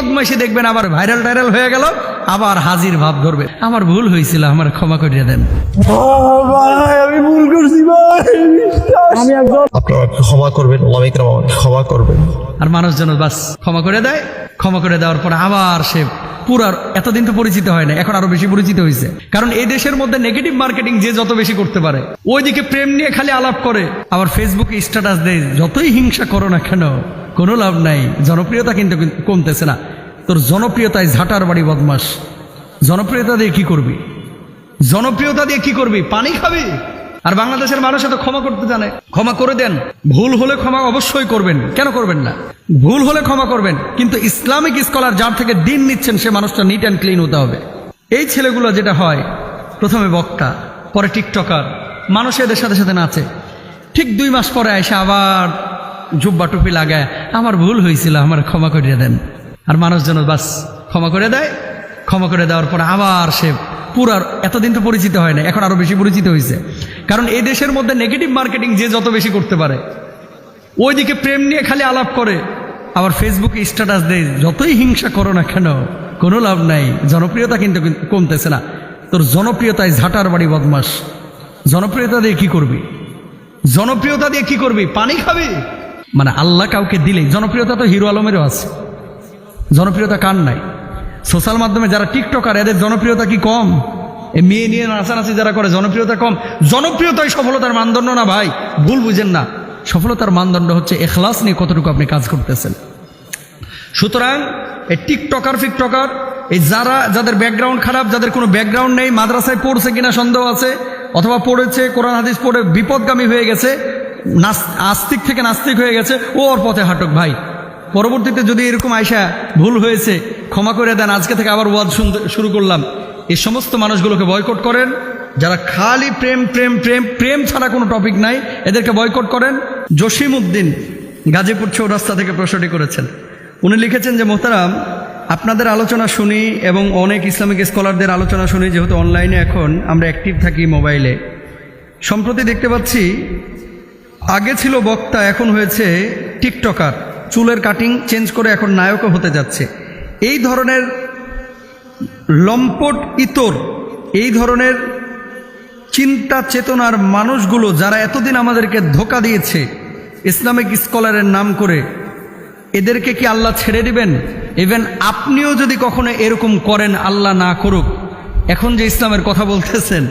বদমাইশি দেখবেন আবার ভাইরাল টাইরাল হয়ে গেল আবার হাজির ভাব ধরবে। আমার ভুল হয়েছিল আমার ক্ষমা করিয়ে দেন। আমি ভুল করছি ভাই আমি একজন আপনারা ক্ষমা করবেন। ক্ষমা করবেন আর মানুষজন বাস ক্ষমা করে দেয় ক্ষমা করে দেওয়ার পর আবার সে পুরার এতদিন তো পরিচিত হয় না এখন আরও বেশি পরিচিত হয়েছে কারণ এই দেশের মধ্যে নেগেটিভ মার্কেটিং যে যত বেশি করতে পারে, ওইদিকে প্রেম নিয়ে খালি আলাপ করে, আবার ফেসবুকে স্ট্যাটাস দেয়, যতই হিংসা করো না কেন, কোনো লাভ নাই। জনপ্রিয়তা কিন্তু কমতেছে না। তোর জনপ্রিয়তায় ঝাঁটার বাড়ি বদমাস। জনপ্রিয়তা দিয়ে কি করবি? জনপ্রিয়তা দিয়ে কি করবি? পানি খাবি? আর বাংলাদেশের মানুষ এত ক্ষমা করতে জানে। ক্ষমা করে দেন। ভুল হলে ক্ষমা অবশ্যই করবেন। কেন করবেন না? ভুল হলে ক্ষমা করবেন, কিন্তু ইসলামিক স্কলার যার থেকে দিন নিচ্ছেন, সে মানুষটা নিট অ্যান্ড ক্লিন হতে হবে। এই ছেলেগুলো যেটা হয়, প্রথমে বক্তা, পরে টিকটকার, মানুষ এদের সাথে সাথে নাচে। ঠিক দুই মাস পরে এসে আবার জুব্বা টুপি লাগায়, আমার ভুল হয়েছিল, আমার ক্ষমা করিয়ে দেন। আর মানুষজন বাস, ক্ষমা করে দেয়, ক্ষমা করে দেওয়ার পর আবার সে পুরার এতদিন তো পরিচিত হয় না এখন আরও বেশি পরিচিত হয়েছে। কারণ এই দেশের মধ্যে নেগেটিভ মার্কেটিং যে যত বেশি করতে পারে, ওইদিকে প্রেম নিয়ে খালি আলাপ করে আবার ফেসবুকে স্ট্যাটাস দেয়, যতই হিংসা করো না কেন, কোনো লাভ নাই। জনপ্রিয়তা কিন্তু কমতেছে না। তোর জনপ্রিয়তায় ঝাঁটার বাড়ি বদমাস। জনপ্রিয়তা দিয়ে কি করবি? জনপ্রিয়তা দিয়ে কি করবি? পানি খাবি? মানে আল্লাহ কাউকে দিলেই জনপ্রিয়তা তো হিরো আলমেরও আছে। জনপ্রিয়তা কার নাই? সোশ্যাল মাধ্যমে যারা টিকটকার, এদের জনপ্রিয়তা কি কম? এ মেয়ে নিয়ে নাচানাচি যারা করে, জনপ্রিয়তা কম। জনপ্রিয়তাই সফলতার মানদণ্ড না ভাই? ভুল বুঝেন না। সফলতার মানদণ্ড হচ্ছে এখলাস নিয়ে কতটুকু আপনি কাজ করতেছেন। সুতরাং এই টিকটকার, ফিকটকার, এই যারা, যাদের ব্যাকগ্রাউন্ড খারাপ, যাদের কোনো ব্যাকগ্রাউন্ড নেই, মাদ্রাসায় পড়ছে কিনা সন্দেহ আছে, অথবা পড়েছে, কোরআন, হাদিস পড়ে বিপদগামী হয়ে গেছে আস্তিক থেকে নাস্তিক হয়ে গেছে, ও ওর পথে হাঁটুক ভাই। পরবর্তীতে যদি এরকম আয়সা ভুল হয়েছে, ক্ষমা করে দেন, আজকে থেকে আবার ওয়াজ শুরু করলাম। এই সমস্ত মানুষগুলোকে বয়কট করেন। যারা খালি প্রেম প্রেম প্রেম প্রেম ছাড়া কোনো টপিক নাই, এদেরকে বয়কট করেন। জসিম উদ্দিন গাজীপুর চৌরাস্তা থেকে প্রশ্নটি করেছেন। উনি লিখেছেন যে, মোহতারাম, আপনাদের আলোচনা শুনি এবং অনেক ইসলামিক স্কলারদের আলোচনা শুনি, যেহেতু অনলাইনে এখন আমরা অ্যাক্টিভ থাকি মোবাইলে। সম্প্রতি দেখতে পাচ্ছি, আগে ছিল বক্তা, এখন হয়েছে টিকটকার। চুলের কাটিং চেঞ্জ করে এখন নায়কও হতে যাচ্ছে। এই ধরনের লম্পট ইতর, এই ধরনের চিন্তা চেতনার মানুষগুলো যারা এতদিন আমাদেরকে ধোকা দিয়েছে, ইসলামিক স্কলারের নাম করে এদেরকে কি আল্লাহ ছেড়ে দিবেন? ইভেন আপনিও যদি কখনো এরকম করেন, আল্লাহ না করুক। এখন যে ইসলামের কথা বলতেছেন,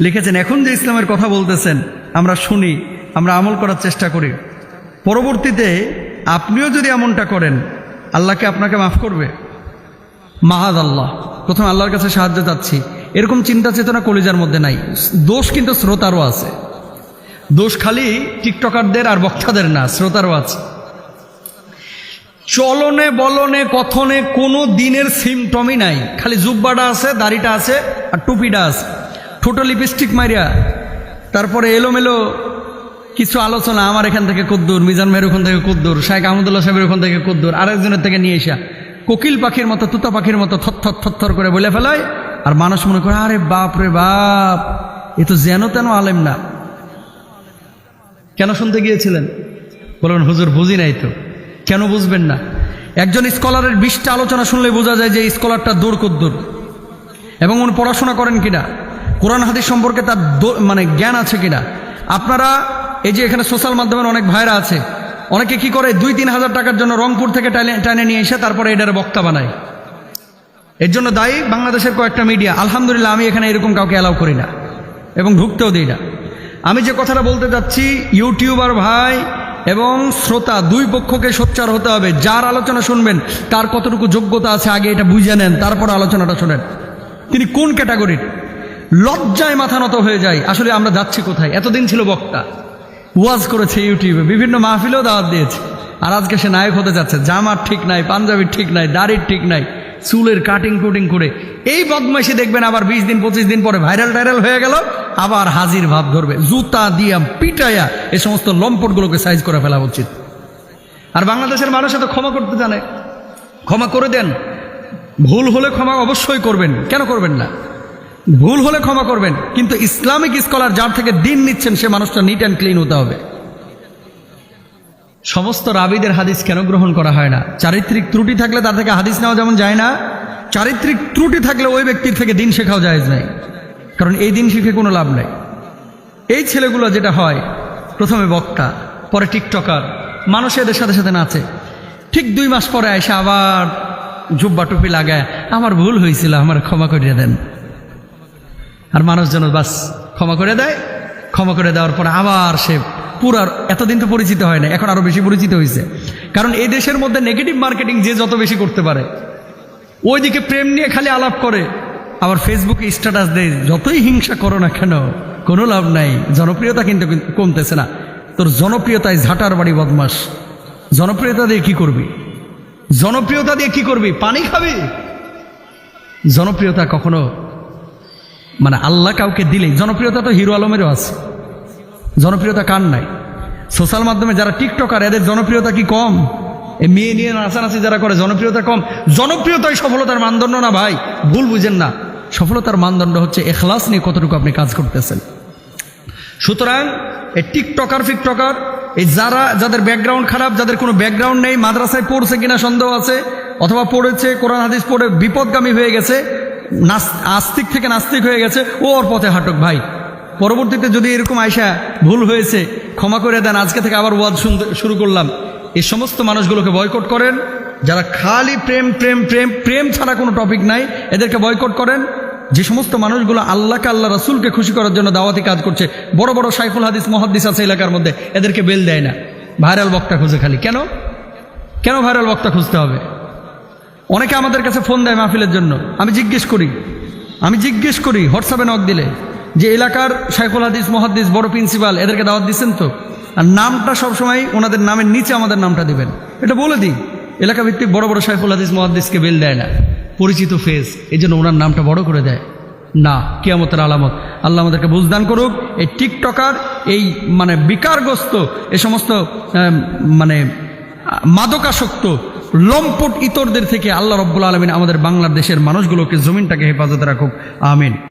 লিখেছেন, এখন যে ইসলামের কথা বলতেছেন, আমরা শুনি, আমরা আমল করার চেষ্টা করি। পরবর্তীতে আপনিও যদি এমনটা করেন আল্লাহকে আপনাকে মাফ করবে? মাহাদ আল্লাহ। প্রথম আল্লাহর কাছে সাহায্য চাচ্ছি। এরকম চিন্তা চেতনা কলিজার মধ্যে নাই। দোষ কিন্তু শ্রোতারও আছে। দোষ খালি টিকটকারদের আর বক্তাদের না, শ্রোতারও আছে। চলনে বলনে কথনে কোনো দিনের সিমটমই নাই। খালি জুব্বাটা আছে, দাড়িটা আছে আর টুপিটা আছে। ঠোঁটো লিপস্টিক মারিয়া তারপরে এলোমেলো কিছু আলোচনা, আমার এখান থেকে কুদ্দুর, মিজান মেয়ের ওখান থেকে কুদ্দুর শাহেখ আহমদুল্লাহ সাহেবের ওখান থেকে কুদ্দুর, আরেকজনের থেকে নিয়ে এসা কোকিল পাখির মতো, তুতা পাখির মতো থর থর করে বলে ফেলায়। আর মানুষ মনে করে, আরে বাপ রে বাপ, এ তো যেন তেন আলেম না। কেন শুনতে গিয়েছিলেন? বলবেন হুজুর বুঝি নাই তো। কেন বুঝবেন না? একজন স্কলারের বিশটা আলোচনা শুনলে বোঝা যায় যে স্কলারটা দূর কদ্দূর এবং উনি পড়াশোনা করেন কিনা? কোরআন হাদিস সম্পর্কে তার মানে জ্ঞান আছে কিনা? আপনারা, এই যে এখানে সোশ্যাল মাধ্যমের অনেক ভাইরা আছে, অনেকে কি করে? দুই, তিন হাজার টাকার জন্য রংপুর থেকে টানে নিয়ে এসে তারপরে এটার বক্তা বানায়। এর জন্য দায়ী বাংলাদেশের কয়েকটা মিডিয়া আলহামদুলিল্লাহ, আমি এখানে এরকম কাউকে অ্যালাউ করি না এবং ঢুকতেও দিই না। আমি যে কথাটা বলতে যাচ্ছি ইউটিউবার ভাই এবং শ্রোতা দুই পক্ষকে সোচ্চার হতে হবে। যার আলোচনা শুনবেন, তার কতটুকু যোগ্যতা আছে আগে এটা বুঝে নেন, তারপর আলোচনাটা শোনেন। তিনি কোন ক্যাটাগরির? লজ্জায় মাথা নত হয়ে যায়, আসলে আমরা যাচ্ছি কোথায়? এতদিন ছিল বক্তা। ওয়াজ করেছে ইউটিউবে, বিভিন্ন মাহফিলেও দাওয়াত দিয়েছে। আর আজকে সে নায়ক হতে যাচ্ছে, জামার ঠিক নাই, পাঞ্জাবির ঠিক নাই, দাড়ির ঠিক নাই, চুলের কাটিং কুটিং করে এই বদমাইশি দেখবেন আবার বিশ দিন, পঁচিশ দিন পরে ভাইরাল টাইরাল হয়ে গেল, আবার হাজির ভাব ধরবে। জুতা দিয়া পিটায়া এ সমস্ত লম্পটগুলোকে সাইজ করে ফেলা উচিত। আর বাংলাদেশের মানুষ এত ক্ষমা করতে জানে? ক্ষমা করে দেন। ভুল হলে ক্ষমা অবশ্যই করবেন। কেন করবেন না? ভুল হলে ক্ষমা করবেন। কিন্তু ইসলামিক স্কলার যার থেকে দিন নিচ্ছেন, সে মানুষটা নিট অ্যান্ড ক্লিন হতে হবে। সমস্ত রাবিদের হাদিস কেন গ্রহণ করা হয় না? চারিত্রিক ত্রুটি থাকলে তার থেকে হাদিস নেওয়া যেমন যায় না। চারিত্রিক ত্রুটি থাকলে ওই ব্যক্তির থেকে দিন শেখাও যায় নাই। কারণ এই দিন শিখে কোনো লাভ নেই। এই ছেলেগুলো যেটা হয়, প্রথমে বক্তা, পরে টিকটকার, মানুষ এদের সাথে সাথে নাচে। ঠিক দুই মাস পরে এসে আবার জুব্বা টুপি লাগায়, আমার ভুল হয়েছিল, আমার ক্ষমা করিয়ে দেন। আর মানুষ যেন বাস, ক্ষমা করে দেয়, ক্ষমা করে দেওয়ার পরে আবার সে পুরার, এতদিন তো পরিচিত হয় না, এখন আরও বেশি পরিচিত হয়েছে। কারণ এই দেশের মধ্যে নেগেটিভ মার্কেটিং যে যত বেশি করতে পারে ওইদিকে প্রেম নিয়ে খালি আলাপ করে। আবার ফেসবুকে স্ট্যাটাস দেয়, যতই হিংসা করো না কেন, কোনো লাভ নাই। জনপ্রিয়তা কিন্তু কমতেছে না। তোর জনপ্রিয়তায় ঝাঁটার বাড়ি বদমাস। জনপ্রিয়তা দিয়ে কি করবি? জনপ্রিয়তা দিয়ে কি করবি? পানি খাবি? জনপ্রিয়তা কখনো মানে আল্লাহ কাউকে দিলে জনপ্রিয়তা তো হিরো আলমেরও আছে। জনপ্রিয়তা কার নাই? সোশ্যাল মাধ্যমে যারা টিকটকার, এদের জনপ্রিয়তা কি কম? মেয়ে নিয়ে নাচানাচি যারা করে, জনপ্রিয়তা কম। জনপ্রিয়তাই সফলতার মানদণ্ড না ভাই? ভুল বুঝেন না। সফলতার মানদণ্ড হচ্ছে এখলাস নিয়ে কতটুকু আপনি কাজ করতেছেন। সুতরাং এই টিকটকার, ফিকটকার, এই যারা, যাদের ব্যাকগ্রাউন্ড খারাপ, যাদের কোনো ব্যাকগ্রাউন্ড নেই, মাদ্রাসায় পড়ছে কিনা সন্দেহ আছে, অথবা পড়েছে, কোরআন, হাদিস পড়ে বিপদগামী হয়ে গেছে আস্তিক থেকে নাস্তিক হয়ে গেছে, ও ওর পথে হাঁটুক ভাই। পরবর্তীতে যদি এরকম আয়সা ভুল হয়েছে, ক্ষমা করে দেন, আজকে থেকে আবার ওয়াজ শুনতে, শুরু করলাম। এই সমস্ত মানুষগুলোকে বয়কট করেন। যারা খালি প্রেম প্রেম প্রেম প্রেম ছাড়া কোনো টপিক নাই, এদেরকে বয়কট করেন। যে সমস্ত মানুষগুলো আল্লাহকে, আল্লাহ রাসুলকে খুশি করার জন্য দাওয়াতি কাজ করছে, বড় বড় সাইফুল হাদিস মহাদিস আছে এলাকার মধ্যে, এদেরকে বেল দেয় না। ভাইরাল বক্তা খুঁজে খালি। কেন? কেন ভাইরাল বক্তা খুঁজতে হবে? অনেকে আমাদের কাছে ফোন দেয় মাহফিলের জন্য। আমি জিজ্ঞেস করি। আমি জিজ্ঞেস করি, হোয়াটসঅ্যাপে নক দিলে, যে এলাকার সাইফুল হাদিস মহাদিস বড় প্রিন্সিপাল এদেরকে দাওয়াত দিচ্ছেন তো? আর নামটা সবসময় ওনাদের নামের নিচে আমাদের নামটা দিবেন। এটা বলে দিই এলাকা ভিত্তিক বড় বড় সাইফুল হাদিস মহাদিসকে বেল দেয় না। পরিচিত ফেস এই জন্য ওনার নামটা বড় করে দেয়। না, কিয়ামতের আলামত। আল্লাহ আমাদেরকে বুঝদান করুক, এই টিকটকার, এই মানে বিকারগ্রস্ত, এ সমস্ত মানে মাদকাসক্ত, লম্পট ইতরদের থেকে আল্লাহ রব্বুল আলমিন আমাদের বাংলাদেশের মানুষগুলোকে জমিনটাকে হেফাজতে রাখুক। আমিন।